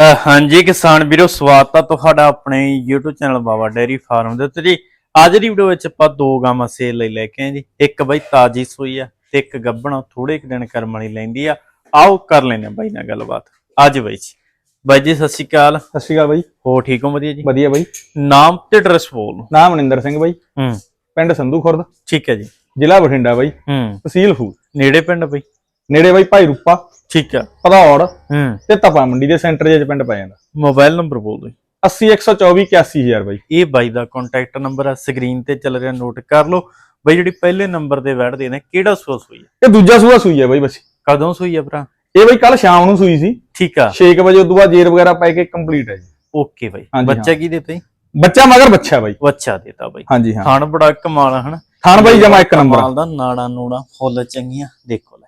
ਹਾਂਜੀ ਕਿਸਾਨ ਵੀਰੋ ਸਵਾਗਤ ਆ ਤੁਹਾਡਾ ਆਪਣੇ YouTube channel Baba dairy farm ਦੇ ਉੱਤੇ ਜੀ। ਅੱਜ ਦੀ ਵੀਡੀਓ ਵਿੱਚ ਆਪਾਂ ਦੋ ਗਾਵਾਂ ਸੇਲ ਲਈ ਲੈ ਕੇ ਆਏ ਜੀ। ਇੱਕ ਬਈ ਤਾਜੀ ਸੂਈ ਆ ਤੇ ਇੱਕ ਗੱਭਣ ਥੋੜੇ ਕੁ ਦਿਨ ਕਰਮ ਵਾਲੀ ਲੈਂਦੀ ਆ। ਆਓ ਕਰ ਲੈਨੇ ਆ ਬਾਈ ਨਾਲ ਗੱਲਬਾਤ। ਅੱਜ ਬਾਈ ਜੀ। ਬਾਈ ਜੀ ਸਤਿ ਸ਼੍ਰੀ ਅਕਾਲ। ਸਤਿ ਸ਼੍ਰੀ ਅਕਾਲ ਬਾਈ। ਹੋ ਠੀਕ ਹੋ? ਵਧੀਆ ਜੀ? ਵਧੀਆ ਬਾਈ। ਨਾਮ ਤੇ ਐਡਰੈਸ ਬੋਲ। ਨਾਮ ਮਨਿੰਦਰ ਸਿੰਘ ਬਾਈ। ਹੂੰ। ਪਿੰਡ ਸੰਧੂ ਖੁਰਦ। ਠੀਕ ਹੈ ਜੀ। ਜ਼ਿਲ੍ਹਾ ਬਠਿੰਡਾ ਬਾਈ। ਹੂੰ। ਤਹਿਸੀਲ ਫੂਲ। ਨੇੜੇ ਪਿੰਡ ਬਈ? ਨੇੜੇ ਬਾਈ ਭਾਈ ਰੂਪਾ ਠੀਕ ਆ। ਭਦੌੜ ਹੂੰ। ਤੇ ਤਪਾ ਮੰਡੀ ਦੇ ਸੈਂਟਰ 'ਚ ਪਿੰਡ ਪੈ ਜਾਂਦਾ। ਮੋਬਾਈਲ ਨੰਬਰ ਬੋਲ ਦਿਓ 80 124 81000 ਬਾਈ। ਇਹ ਬਾਈ ਦਾ ਕੰਟੈਕਟ ਨੰਬਰ ਆ ਸਕਰੀਨ ਤੇ ਚੱਲ ਰਿਹਾ ਨੋਟ ਕਰ ਲਓ। ਬਾਈ ਜਿਹੜੀ ਪਹਿਲੇ ਨੰਬਰ ਤੇ ਬੈਠਦੇ ਨੇ ਕਿਹੜਾ ਸੋਸ ਹੋਈ ਆ? ਇਹ ਦੂਜਾ ਸੂਆ ਸੂਈ ਹੈ ਬਾਈ ਬਸ। ਕਦੋਂ ਸੂਈ ਆ ਭਰਾ? ਇਹ ਬਾਈ ਕੱਲ ਸ਼ਾਮ ਨੂੰ ਸੂਈ ਸੀ। ਠੀਕ ਆ। 6 ਵਜੇ ਉਦੋਂ ਬਾਅਦ ਜੇਰ ਵਗੈਰਾ ਪੈ ਕੇ ਕੰਪਲੀਟ ਹੈ ਜੀ। ਓਕੇ ਬਾਈ। ਬੱਚਾ ਕੀ ਦਿੱਤਾ ਜੀ? ਬੱਚਾ ਮਗਰ ਬੱਚਾ ਬਾਈ। ਬੱਚਾ ਦਿੱਤਾ ਬਾਈ। ਹਾਂਜੀ ਹਾਂ। ਖਾਣ ਬੜਾ ਕਮਾਲ ਹਨਾ? ਥਾਨ ਬਾਈ ਜਮਾ ਇੱਕ ਨੰਬਰ ਕਮਾਲ ਦਾ ਨਾੜਾ ਨੂੜਾ ਫੁੱਲ ਚੰਗੀਆਂ ਦੇਖੋ।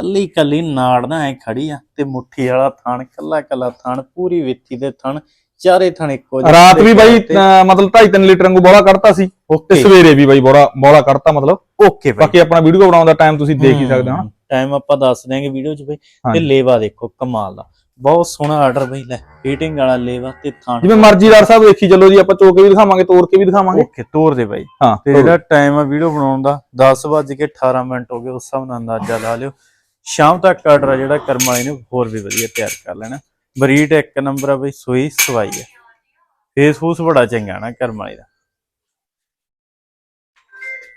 ਕੱਲੀ ਕੱਲੀ ਨਾੜ ਨਾ ਐ ਖੜੀ ਆ ਤੇ ਮੁੱਠੀ ਵਾਲਾ ਥਣ ਕੱਲਾ ਕੱਲਾ ਥਣ ਪੂਰੀ ਵਿੱਥੀ ਦੇ ਥਣ ਚਾਰੇ ਥਣ ਇੱਕੋ ਜਿਹੇ ਰਾਤ ਵੀ ਬਾਈ ਅਹ ਮਤਲਬ 2.5 3 ਲੀਟਰ ਵਾਂਗੂ ਬੋਲਾ ਕੱਢਤਾ ਸੀ ਤੇ ਸਵੇਰੇ ਵੀ ਬਾਈ ਬੋਲਾ ਬੋਲਾ ਕੱਢਤਾ ਮਤਲਬ। ਓਕੇ ਬਾਈ। ਬਾਕੀ ਆਪਣਾ ਵੀਡੀਓ ਬਣਾਉਣ ਦਾ ਟਾਈਮ ਤੁਸੀਂ ਦੇਖ ਹੀ ਸਕਦੇ ਹੋ ਟਾਈਮ ਆਪਾਂ ਦੱਸ ਦਿਆਂਗੇ ਵੀਡੀਓ 'ਚ ਬਈ। ਤੇ। ਲੇਵਾ ਦੇਖੋ ਕਮਾਲ ਦਾ। ਬਹੁਤ ਸੋਹਣਾ ਆਰਡਰ ਬਈ ਲੈ। ਫੀਟਿੰਗ ਵਾਲਾ ਲੇਵਾ ਤੇ ਥਣ ਜਿਵੇਂ ਮਰਜ਼ੀ ਡਾਕਟਰ ਸਾਹਿਬ ਦੇਖੀ ਚੱਲੋ ਜੀ ਆਪਾਂ ਚੋਕੇ ਵੀ ਦਿਖਾਵਾਂਗੇ ਤੋੜ ਕੇ ਵੀ ਦਿਖਾਵਾਂਗੇ। ਓਕੇ ਤੋਰ ਦੇ ਬਾਈ। ਹਾਂ ਤੇ ਜਿਹੜਾ ਟਾਈਮ ਆ ਵੀਡੀਓ ਬਣਾਉਣ ਦਾ 10 ਵੱਜ ਕੇ 18 ਮਿੰਟ ਹੋ ਗਏ ਉਸ ਹਿਸਾਬ ਨਾਲ ਅੰਦਾਜ਼ਾ ਲਾ ਲਿਓ। ਸ਼ਾਮ ਤੱਕ ਆਰਡਰ ਆ ਜਿਹੜਾ ਕਰਮ ਵਾਲੇ ਨੇ ਹੋਰ ਵੀ ਵਧੀਆ ਤਿਆਰ ਕਰ ਲੈਣਾ। ਬਰੀਡ ਇੱਕ ਨੰਬਰ ਆ ਬਈ ਸੋਈ ਸਵਾਈ ਆ। ਫੇਸ ਫੂਸ ਬੜਾ ਚੰਗਾ ਨਾ ਕਰਮ ਵਾਲੇ ਦਾ।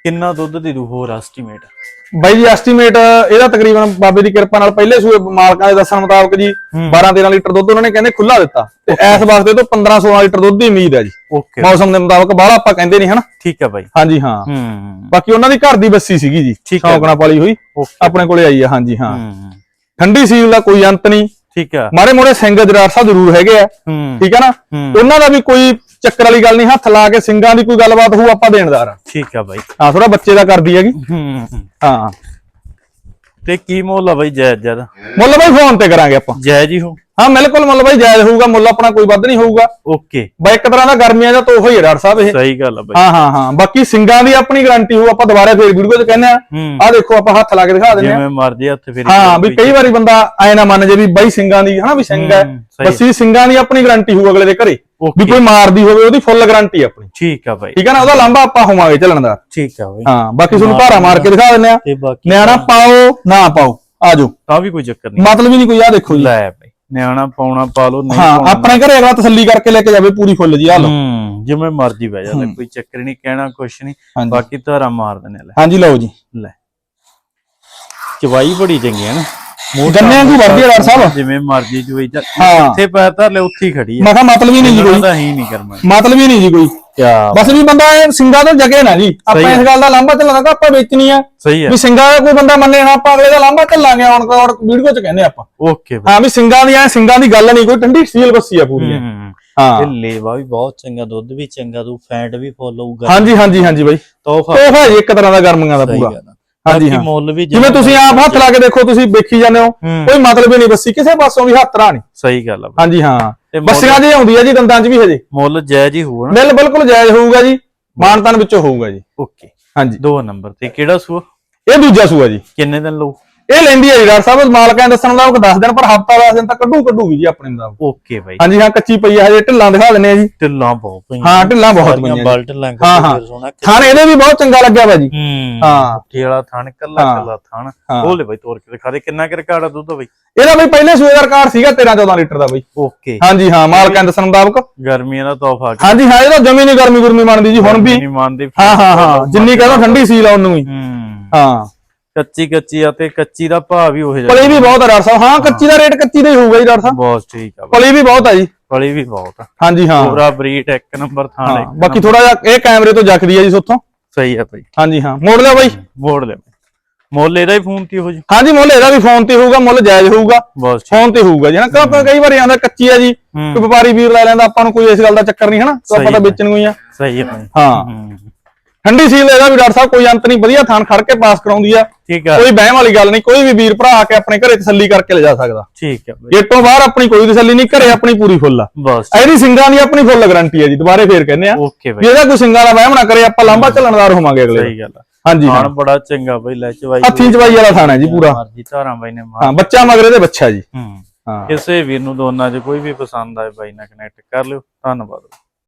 ਕਿੰਨਾ ਦੁੱਧ ਦੇ ਦੂ ਹੋਰ ਐਸਟੀਮੇਟ ਬਾਈ ਜੀ ਐਸਟੀਮੇਟ ਇਹਦਾ ਤਕਰੀਬਨ ਬਾਬੇ ਦੀ ਕਿਰਪਾ ਨਾਲ ਪਹਿਲੇ ਸੂਏ ਮਾਲਕਾਂ ਦੇ ਦੱਸਣ ਮੁਤਾਬਕ ਜੀ 12 13 ਲੀਟਰ ਦੁੱਧ ਉਹਨਾਂ ਨੇ ਕਹਿੰਦੇ ਖੁੱਲਾ ਦਿੱਤਾ। ਤੇ ਇਸ ਵਾਸਤੇ ਤੋਂ 15 16 ਲੀਟਰ ਦੁੱਧ ਦੀ ਉਮੀਦ ਹੈ ਜੀ। ਓਕੇ। ਮੌਸਮ ਦੇ ਮੁਤਾਬਕ ਬਾਹਲਾ ਆਪਾਂ ਕਹਿੰਦੇ ਨਹੀਂ ਹਨਾ? ਠੀਕ ਆ ਬਾਈ। ਹਾਂਜੀ ਹਾਂ। ਹੂੰ। ਬਾਕੀ ਉਹਨਾਂ ਦੀ ਘਰ ਦੀ ਬੱਸੀ ਸੀਗੀ ਜੀ ਠੀਕ ਹੈ। ਸ਼ੌਂਕ ਨਾਲ ਪਾਲੀ ਹੋਈ ਆਪਣੇ ਕੋਲੇ ਆਈ ਆ ਹਾਂਜੀ ਹਾਂ। ਠੰਡੀ ਸੀਲ ਦਾ ਕੋਈ ਅੰਤ ਨਹੀਂ। ਠੀਕ ਆ। ਮਾਰੇ ਮੋੜੇ ਸਿੰਘ ਜਰਾਰ ਸਾਹਿਬ ਜ਼ਰੂਰ ਹੈਗੇ ਆ। ਠੀਕ ਹੈ ਨਾ? ਉਹਨਾਂ ਦਾ ਵੀ ਕੋਈ ਚੱਕਰ ਵਾਲੀ ਗੱਲ ਨਹੀਂ ਹੱਥ ਲਾ ਕੇ ਸਿੰਘਾਂ ਦੀ ਕੋਈ ਗੱਲਬਾਤ ਹੋਊ ਆਪਾਂ ਦੇਣਦਾਰ ਆ ਠੀਕ ਆ ਬਾਈ। ਹਾਂ ਥੋੜਾ ਬੱਚੇ ਦਾ ਕਰਦੀ ਹੈਗੀ। ਹੂੰ ਤੇ ਕੀ ਮੁੱਲ ਆ ਬਾਈ ਜਾਇਜ਼ ਜ਼ਿਆਦਾ ਮੁੱਲ ਬਾਈ ਫੋਨ ਤੇ ਕਰਾਂਗੇ ਆਪਾਂ। ਜਾਇਜ਼ ਹੀ ਹੋ। ਹਾਂ ਬਿਲਕੁਲ ਮੁੱਲ ਬਾਈ ਜਾਇਜ਼ ਹੋਊਗਾ ਮੁੱਲ ਆਪਣਾ ਕੋਈ ਵੱਧ ਨਹੀਂ ਹੋਊਗਾ। ਓਕੇ। ਬਾਈ ਇੱਕ ਤਰ੍ਹਾਂ ਦਾ ਗਰਮੀਆਂ ਦਾ ਤੋਹਫਾ ਹੀ ਹੈ ਡਾਕਟਰ ਸਾਹਿਬ ਇਹ। ਸਹੀ ਗੱਲ ਆ ਬਾਈ। ਹਾਂ ਹਾਂ ਹਾਂ। ਬਾਕੀ ਸਿੰਘਾਂ ਦੀ ਆਪਣੀ ਗਾਰੰਟੀ ਹੋਊ ਆਪਾਂ ਦੁਬਾਰਾ ਫੇਰ ਵੀਡੀਓ 'ਚ ਕਹਿੰਦੇ ਆ। ਆਹ ਦੇਖੋ ਆਪਾਂ ਹੱਥ ਲਾ ਕੇ ਦਿਖਾ ਦਿੰਦੇ ਆ। ਜਿਵੇਂ ਮਰਜ਼ੀ ਹੱਥ ਫੇਰੀ ਹਾਂ ਵੀ ਕਈ ਵਾਰੀ ਬੰਦਾ ਐ ਨਾ ਮੰਨ ਜੇ ਵੀ ਬਾਈ ਸਿੰਘਾਂ ਦੀ ਹਨਾ ਵੀ ਸਿੰਘ ਹੈ। ਬੱਸੀ ਸਿੰਘਾਂ ਦੀ ਆਪਣੀ ਗਾਰੰਟੀ ਹੋਊ ਅਗਲੇ ਦੇ ਘਰੇ। ਵੀ ਕੋਈ ਮਾਰਦੀ ਹੋਵੇ ਉਹਦੀ ਫੁੱਲ ਗਾਰੰਟੀ ਆਪਣੀ। ਠੀਕ ਆ ਬਾਈ। ਠੀਕ ਹੈ ਨਾ ਉਹਦਾ ਲਾਂਭਾ ਆਪਾਂ ਹੋਵਾਂਗੇ ਚੱਲਣ ਦਾ। ਠੀਕ ਆ ਬਾਈ। ਹਾਂ ਬਾਕੀ ਤੁਹਾਨੂੰ ਧਾਰਾ ਮਾਰ ਕੇ ਦਿਖਾ ਦਿੰਦੇ ਆ। ਨਿਆਣਾ ਪਾਓ ਨਾ ਪਾਓ। ਆਜੋ। ਤਾਂ ਵੀ ਕੋਈ ਚੱਕਰ ਨਹੀਂ। ਮਤਲਬ ਹੀ ਨਹੀਂ ਕੋਈ ਆ ਦੇਖੋ ਲੈ ਬਾਈ। ਨਿਆਣਾ ਪਾਉਣਾ ਪਾ ਲਓ ਨਹੀਂ ਹਾਂ ਪਾਉਣਾ। ਆਪਣੇ ਘਰੇ ਅਗਲਾ ਤਸੱਲੀ ਕਰਕੇ ਲੈ ਕੇ ਜਾਵੇ ਪੂਰੀ ਫੁੱਲ ਜੀ ਆ ਲਓ। ਹੂੰ ਜਿਵੇਂ ਮਰਜ਼ੀ ਬਹਿ ਜਾਂਦਾ ਕੋਈ ਚੱਕਰ ਨਹੀਂ ਕਹਿਣਾ ਕੁਛ ਨਹੀਂ ਬਾਕੀ ਧਾਰਾ ਮਾਰ ਦਿੰਦੇ ਲੈ। ਹਾਂਜੀ ਲਓ ਜੀ। ਲੈ। ਚਵਾਈ ਬੜੀ ਚੰਗੀ ਹੈ ਨਾ। ਗੰਨਿਆਂ ਦੀ ਵਰਦੀ ਡਾਕਟਰ ਸਾਹਿਬ। ਜਿਵੇਂ ਮਰਜ਼ੀ ਚਵਾਈ ਚੱਲ ਹਾਂ। ਇੱਥੇ ਪੈ ਧਰ ਲੈ ਉੱਥੇ ਖੜੀ ਹੈ ਮੈਂ ਕਿਹਾ ਮਤਲਬ ਹੀ ਨਹੀਂ ਜੀ ਕੋਈ। ਮਤਲਬ ਹੀ ਨਹੀਂ ਜੀ ਕੋਈ। ਕਿਆ ਬਸ ਵੀ ਬੰਦਾ ਇਹ ਸਿੰਘਾਂ ਤੋਂ ਜਗੇ ਨਾ ਜੀ। ਆਪਾਂ ਇਸ ਗੱਲ ਦਾ ਲਾਂਭਾ ਚੱਲਾਂਗਾ ਆਪਾਂ ਵੇਚਣੀ ਆ। ਸਹੀ ਹੈ। ਵੀ ਸਿੰਘਾਂ ਦਾ ਕੋਈ ਬੰਦਾ ਮੰਨੇ ਨਾ ਆਪਾਂ ਅਗਲੇ ਦਾ ਲਾਂਭਾ ਚੱਲਾਂਗੇ ਹੁਣ ਕੌਣ ਵੀਡੀਓ ਚ ਕਹਿੰਦੇ ਆਪਾਂ। ਓਕੇ ਹਾਂ ਵੀ ਸਿੰਘਾਂ ਦੀ ਐ ਸਿੰਘਾਂ ਦੀ ਗੱਲ ਨਹੀਂ ਕੋਈ ਠੰਡੀ ਸੀਲ ਬੱਸੀ ਆ ਪੂਰੀ। ਹੂੰ ਤੇ ਲੇਵਾ ਵੀ ਬਹੁਤ ਚੰਗਾ ਦੁੱਧ ਵੀ ਚੰਗਾ ਤੂੰ ਫੈਟ ਵੀ ਫੁੱਲ ਹੋਊਗਾ ਹਾਂਜੀ ਹਾਂਜੀ ਹਾਂਜੀ ਬਾਈ। ਤੋਹਫਾ। ਜੀ ਇੱਕ ਤਰ੍ਹਾਂ ਦਾ ਗਰਮੀਆਂ ਦਾ ਪੂਰਾ। ਹਾਂਜੀ, ਹਾਂ। ਮੁੱਲ ਵੀ ਜਿਵੇਂ ਤੁਸੀਂ ਆਪ ਹੱਥ ਲਾ ਕੇ ਦੇਖੋ ਤੁਸੀਂ ਵੇਖੀ ਜਾਂਦੇ ਹੋ ਹੂੰ। ਕੋਈ ਮਤਲਬ ਹੀ ਨਹੀਂ ਬੱਸੀ ਕਿਸੇ ਪਾਸੋਂ ਵੀ ਹੱਥ ਰਾ ਨਹੀਂ। ਸਹੀ ਗੱਲ ਆ। ਹਾਂਜੀ ਹਾਂ। ਮੁੱਲ- ਬੱਸੀਆਂ ਜੀ ਆਉਂਦੀ ਆ ਜੀ ਦੰਦਾਂ 'ਚ ਵੀ ਹਜੇ। ਮੁੱਲ ਜਾਇਜ਼ ਹੀ ਹੋਊਗਾ ਨਾ। ਬਿੱਲ ਬਿਲਕੁਲ ਜਾਇਜ਼ ਹੋਊਗਾ ਜੀ ਮਾਨਤਾਨ ਵਿੱਚੋਂ ਹੋਊਗਾ ਜੀ। ਓਕੇ। ਹਾਂਜੀ। ਦੋ ਨੰਬਰ ਤੇ ਕਿਹੜਾ ਸੂਆ? ਇਹ ਦੂਜਾ ਸੂਆ ਜੀ। ਕਿੰਨੇ ਦਿਨ ਲਊ? ਇਹ ਲੈਂਦੀ ਹੈ ਜੀ ਡਾਕਟਰ ਸਾਹਿਬ ਮਾਲਕਾਂ ਦੱਸਣ ਦਾ ਉਹ 10 ਦਿਨ ਪਰ ਹਫਤਾ 10 ਦਿਨ ਤੱਕ ਕੱਢੂ ਕੱਢੂਗੀ ਜੀ ਆਪਣੇ ਦਾ ਓਕੇ ਬਾਈ। ਹਾਂਜੀ ਹਾਂ ਕੱਚੀ ਪਈ ਆ ਹਜੇ ਢਿੱਲਾਂ ਦਿਖਾ ਦਿੰਨੇ ਆ ਜੀ। ਢਿੱਲਾਂ ਬਹੁਤ ਪਈਆਂ ਹਾਂ ਢਿੱਲਾਂ ਬਹੁਤ ਪਈਆਂ ਬਲ। ਢਿੱਲਾਂ ਹਾਂ, ਹਾਂ। ਫਿਰ ਸੋਹਣਾ ਥਾਣ ਇਹਦੇ ਵੀ ਬਹੁਤ ਚੰਗਾ ਲੱਗਿਆ ਜੀ ਹੂੰ। ਹਾਂ। ਮੁੱਠੀ ਵਾਲਾ ਥਣ ਕੱਲਾ ਹਾਂ। ਕੱਲਾ ਥਣ। ਹਾਂ। ਉਹ ਲੈ ਬਾਈ ਤੋਰ ਕੇ ਦਿਖਾ ਦੇ ਕਿੰਨਾ ਕਿ ਰਿਕਾਰਡ ਆ ਦੁੱਧ ਦਾ ਬਾਈ? ਇਹਦਾ ਬਈ ਪਹਿਲੇ ਸੂਏ ਦਾ ਰਿਕਾਰਡ ਸੀਗਾ 13 14 ਲੀਟਰ ਦਾ ਬਈ। ਓਕੇ। ਹਾਂਜੀ ਹਾਂ ਮਾਲਕਾਂ ਦੱਸਣ ਮੁਤਾਬਕ। ਗਰਮੀਆਂ ਦਾ ਤੋਹਫਾ ਹਾਂਜੀ ਹਾਂ ਇਹਦਾ ਜਮੀ ਨਹੀਂ ਗਰਮੀ ਗੁਰਮੀ ਮੰਨਦੀ ਜੀ ਹੁਣ ਵੀ। ਨਹੀਂ ਮੰਨਦੇ ਹਾਂ ਹਾਂ ਹਾਂ ਜਿੰਨੀ ਕਹਿੰਦਾ ਠੰਡੀ ਸੀਲ ਆ ਉਹਨੂੰ ਹੀ ਹੂੰ। ਹਾਂ। ਕੱਚੀ ਕੱਚੀ ਆ ਤੇ ਕੱਚੀ ਦਾ ਭਾਅ ਵੀ ਉਹ ਜਿਹਾ ਪਲੀ ਵੀ ਬਹੁਤ ਆ ਡਾਕਟਰ ਸਾਹਿਬ। ਹਾਂ ਕੱਚੀ ਦਾ ਰੇਟ ਕੱਚੀ ਦਾ ਹੀ ਹੋਊਗਾ ਜੀ ਡਾਕਟਰ ਸਾਹਿਬ। ਬਹੁਤ ਠੀਕ ਆ ਪਲੀ ਵੀ ਬਹੁਤ ਆ ਜੀ। ਫਲੀ ਵੀ ਬਹੁਤ ਆ। ਹਾਂਜੀ ਹਾਂ। ਪੂਰਾ ਬਰੀਟ ਇੱਕ ਨੰਬਰ ਥਾਣ ਇੱਕ ਬਾਕੀ ਥੋੜਾ ਜਿਹਾ ਇਹ ਕੈਮਰੇ ਤੋਂ ਜਖਦੀ ਆ ਜੀ ਸੋਥੋਂ। ਸਹੀ ਆ ਬਾਈ। ਹਾਂਜੀ ਹਾਂ। ਮੋੜ ਲਿਆ ਬਾਈ। ਮੋੜ ਲੈ ਮੁੱਲ ਇਹਦਾ ਹੀ ਫੋਨ ਤੇ ਹੋ ਜੀ। ਹਾਂਜੀ ਮੁੱਲ ਇਹਦਾ ਵੀ ਫੋਨ ਤੇ ਹੋਊਗਾ ਮੁੱਲ ਜਾਇਜ਼ ਹੋਊਗਾ। ਫੋਨ ਤੇ ਹੋਊਗਾ ਜੀ ਨਾ ਕਿ ਆਪਾਂ ਕਈ ਵਾਰੀ ਆਂਦਾ ਕੱਚੀ ਆ ਜੀ। ਕੋਈ ਵਪਾਰੀ ਵੀਰ ਲੈ ਲੈਂਦਾ ਆਪਾਂ ਨੂੰ ਕੋਈ ਇਸ ਗੱਲ ਦਾ ਚੱਕਰ ਨਹੀਂ ਹਨਾ? ਤਾਂ ਆਪਾਂ ਤਾਂ ਵੇਚਣ ਨੂੰ ਹੀ ਆ। ਸਹੀ ਆ ਹੂੰ। ਠੰਡੀ ਸੀਲ ਇਹਦਾ ਵੀ ਡਾਕਟਰ ਸਾਹਿਬ ਕੋਈ ਅੰਤ ਨਹੀਂ ਵਧੀਆ ਥਾਨ ਖੜ ਕੇ ਪਾਸ ਕਰਾਉਂਦੀ ਆ। ਠੀਕ ਆ। ਕੋਈ ਬਹਿਮ ਵਾਲੀ ਗੱਲ ਨਹੀਂ ਕੋਈ ਵੀ ਵੀਰ ਭਰਾ ਆ ਕੇ ਆਪਣੇ ਘਰੇ ਤਸੱਲੀ ਕਰਕੇ ਲਿਜਾ ਸਕਦਾ। ਠੀਕ ਆ ਬਾਈ। ਗੇਟੋਂ ਬਾਹਰ ਆਪਣੀ ਕੋਈ ਤਸੱਲੀ ਨਹੀਂ ਘਰੇ ਆਪਣੀ ਪੂਰੀ ਫੁੱਲ ਆ। ਬਸ। ਇਹਦੀ ਸਿੰਘਾਂ ਦੀ ਆਪਣੀ ਫੁੱਲ ਗਾਰੰਟੀ ਹੈ ਜੀ ਦੁਬਾਰੇ ਫੇਰ ਕਹਿੰਦੇ ਆ। ਓਕੇ ਬਾਈ। ਇਹਦਾ ਕੋਈ ਸਿੰਘਾਂ ਦਾ ਵਹਿਮ ਨਾ ਕਰੇ ਆਪਾਂ ਲੰਬਾ ਚੱਲਣਦਾਰ ਹੋਵਾਂਗੇ ਅਗਲੇ ਸਹੀ ਗੱਲ ਆ। ਹਾਂਜੀ ਹਾਂ। ਬੜਾ ਚੰਗਾ ਬਾਈ ਲੈ ਚਵਾਈ ਹੱਥੀਂ ਚਵਾਈ ਵਾਲਾ ਥਾਣਾ ਜੀ ਪੂਰਾ। ਮਰਜ਼ੀ ਧਾਰਾਂ ਬਾਈ ਨੇ ਮਾਰ ਹਾਂ ਬੱਚਾ ਮਗਰੇ ਦੇ ਬੱਚਾ ਜੀ। ਹੂੰ ਹਾਂ। ਕਿਸੇ ਵੀਰ ਨੂੰ ਦੋਨਾਂ 'ਚ ਕੋਈ ਵੀ ਪਸੰਦ ਆਏ ਬਾਈ ਨਾਲ ਕਨੈਕਟ ਕਰ ਲਿਓ। ਧੰਨਵਾਦ।